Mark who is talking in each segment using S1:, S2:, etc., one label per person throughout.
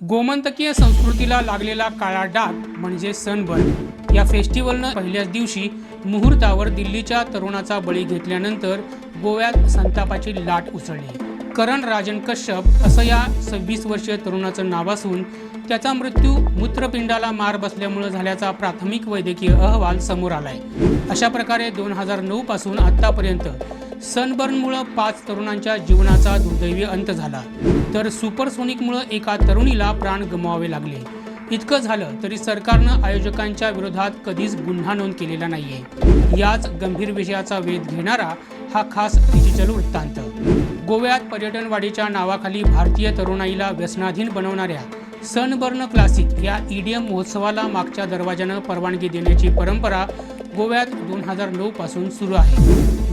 S1: गोमंतकीय संस्कृतीला लागलेला काळा डाग म्हणजे सनबर्न या फेस्टिवलनं पहिल्याच दिवशी मुहूर्तावर दिल्लीच्या तरुणाचा बळी घेतल्यानंतर गोव्यात संतापाची लाट उसळली. करण राजन कश्यप असं या सव्वीस वर्षीय तरुणाचं नाव असून त्याचा मृत्यू मूत्रपिंडाला मार बसल्यामुळे झाल्याचा प्राथमिक वैद्यकीय अहवाल समोर आलाय. अशा प्रकारे दोन हजार नऊ पासून आतापर्यंत सनबर्नमुळं पाच तरुणांच्या जीवनाचा दुर्दैवी अंत झाला. तर सुपरसोनिकमुळं एका तरुणीला प्राण गमवावे लागले. इतकं झालं तरी सरकारनं आयोजकांच्या विरोधात कधीच गुन्हा नोंद केलेला नाहीये. याच गंभीर विषयाचा वेध घेणारा हा खास डिजिटल वृत्तांत. गोव्यात पर्यटनवाडीच्या नावाखाली भारतीय तरुणाईला व्यसनाधीन बनवणाऱ्या सनबर्न क्लासिक या ईडीएम महोत्सवाला मागच्या दरवाजानं परवानगी देण्याची परंपरा गोव्यात दोन हजार नऊ पासून सुरू आहे.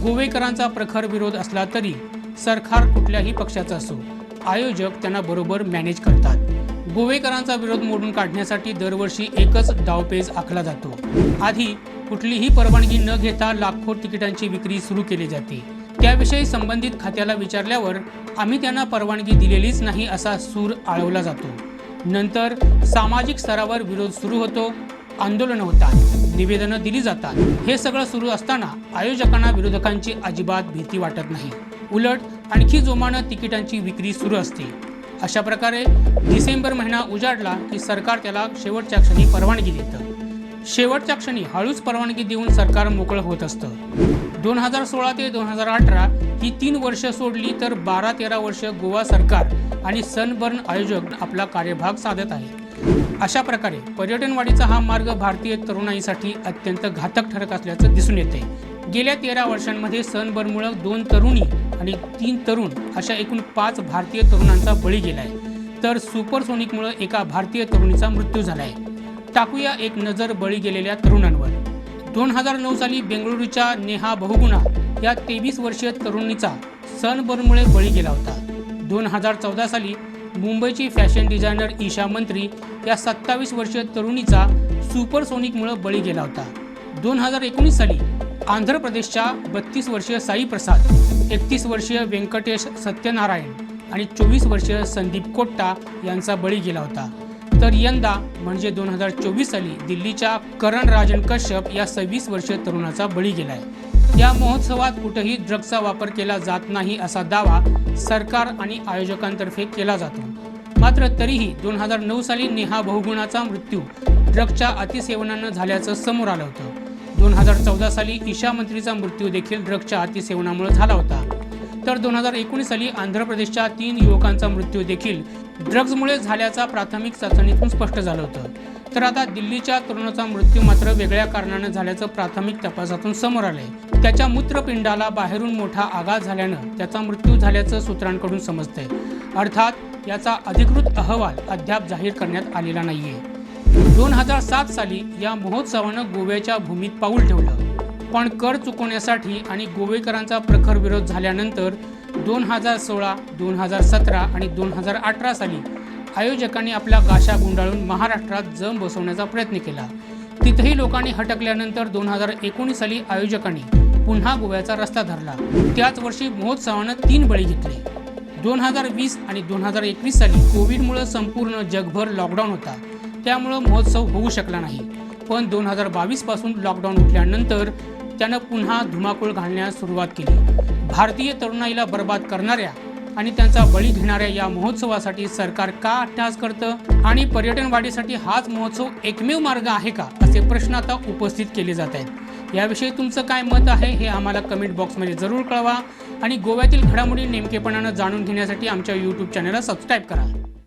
S1: गोवेकरांचा प्रखर विरोध असला तरी सरकार कुठल्याही पक्षाचा असो आयोजक त्यांना बरोबर मॅनेज करतात. गोवेकरांचा विरोध मोडून काढण्यासाठी दरवर्षी एकच डावपेज आखला जातो. आधी कुठलीही परवानगी न घेता लाखो तिकिटांची विक्री सुरू केली जाते. त्याविषयी संबंधित खात्याला विचारल्यावर आम्ही त्यांना परवानगी दिलेलीच नाही असा सूर आळवला जातो. नंतर सामाजिक स्तरावर विरोध सुरू होतो आंदोलन होतात निवेदनं दिली जातात. हे सगळं सुरू असताना आयोजकांना विरोधकांची अजिबात भीती वाटत नाही. उलट आणखी जोमानं तिकिटांची विक्री सुरू असते. अशा प्रकारे डिसेंबर महिना उजाडला की सरकार त्याला शेवटच्या क्षणी परवानगी देतं. शेवटच्या क्षणी हळूच परवानगी देऊन सरकार मोकळं होत असतं. दोन हजार सोळा ते दोन हजार अठरा ही तीन वर्ष सोडली तर बारा तेरा वर्ष गोवा सरकार आणि सनबर्न आयोजक आपला कार्यभाग साधत आहे अशा प्रकारे पर्यटनवाढीचा हा मार्ग भारतीय तरुणाईसाठी अत्यंत घातक ठरत असल्याचं दिसून येते. गेल्या तेरा वर्षांमध्ये सनबर्नमुळे दोन तरुणी आणि तीन तरुण अशा एकूण पाच भारतीय तरुणांचा बळी गेलाय. तर सुपरसोनिकमुळं एका भारतीय तरुणीचा मृत्यू झालाय. टाकूया एक नजर बळी गेलेल्या तरुणांवर. दोन हजार नऊ साली बेंगळुरूच्या नेहा बहुगुणा या तेवीस वर्षीय तरुणीचा सनबर्नमुळे बळी गेला होता. दोन हजार चौदा साली मुंबईची फॅशन डिझायनर ईशा मंत्री या सत्तावीस वर्षीय तरुणीचा सुपरसोनिकमुळं बळी गेला होता. दोन हजार एकोणीस साली आंध्र प्रदेशच्या बत्तीस वर्षीय साई प्रसाद एकतीस वर्षीय व्यंकटेश सत्यनारायण आणि चोवीस वर्षीय संदीप कोट्टा यांचा बळी गेला होता. तर यंदा म्हणजे दोन हजार चोवीस साली दिल्लीच्या करण राजन कश्यप या सव्वीस वर्षीय तरुणाचा बळी गेलाय. या महोत्सवात कुठेही ड्रग्जचा वापर केला जात नाही असा दावा सरकार आणि आयोजकांतर्फे केला जातो. मात्र तरीही दोन हजार नऊ साली नेहा बहुगुणाचा मृत्यू ड्रग्जच्या अतिसेवनानं झाल्याचं समोर आलं होतं. दोन हजार चौदा साली ईशा मंत्रीचा मृत्यू देखील ड्रग्जच्या अतिसेवनामुळे झाला होता. तर दोन हजार एकोणीस साली आंध्र प्रदेशच्या तीन युवकांचा मृत्यू देखील ड्रग्जमुळे झाल्याचा प्राथमिक चाचणीतून स्पष्ट झालं होतं. तर आता दिल्लीच्या तरुणाचा मृत्यू मात्र वेगळ्या कारणानं झाल्याचं प्राथमिक तपासातून समोर आलंय. त्याच्या मूत्रपिंडाला बाहेरून मोठा आघात झाल्यानं त्याचा मृत्यू झाल्याचं सूत्रांकडून समजतंय. अर्थात याचा अधिकृत अहवाल अद्याप जाहीर करण्यात आलेला नाहीये. दोन हजार सात साली या महोत्सवानं गोव्याच्या भूमीत पाऊल ठेवलं. पण कर चुकवण्यासाठी आणि गोवेकरांचा प्रखर विरोध झाल्यानंतर दोन हजार सोळा दोन हजार सतरा आणि दोन हजार अठरा साली आयोजकांनी आपल्या गाशा गुंडाळून महाराष्ट्रात जम बसवण्याचा प्रयत्न केला. तिथेही लोकांनी हटकल्यानंतर दोन हजार एकोणीस साली आयोजकांनी पुन्हा गोव्याचा रस्ता धरला. त्याच वर्षी महोत्सवानं तीन बळी घेतले. दोन हजार वीस आणि दोन हजार एकवीस साली कोविडमुळे संपूर्ण जगभर लॉकडाऊन होता. त्यामुळं महोत्सव होऊ शकला नाही. पण दोन हजार बावीसपासून लॉकडाऊन उठल्यानंतर त्यानं पुन्हा धुमाकूळ घालण्यास सुरुवात केली. भारतीय तरुणाईला बर्बाद करणाऱ्या आणि त्यांचा बळी घेणाऱ्या या महोत्सवासाठी सरकार का अट्टहास करतं? आणि पर्यटन वाढीसाठी हाच महोत्सव एकमेव मार्ग आहे का? असे प्रश्न आता उपस्थित केले जात आहेत. याविषयी तुमचं काय मत आहे हे आम्हाला कमेंट बॉक्समध्ये जरूर कळवा. आणि गोव्यातील घडामोडी नेमकेपणानं जाणून घेण्यासाठी आमच्या यूट्यूब चॅनलला सबस्क्राईब करा.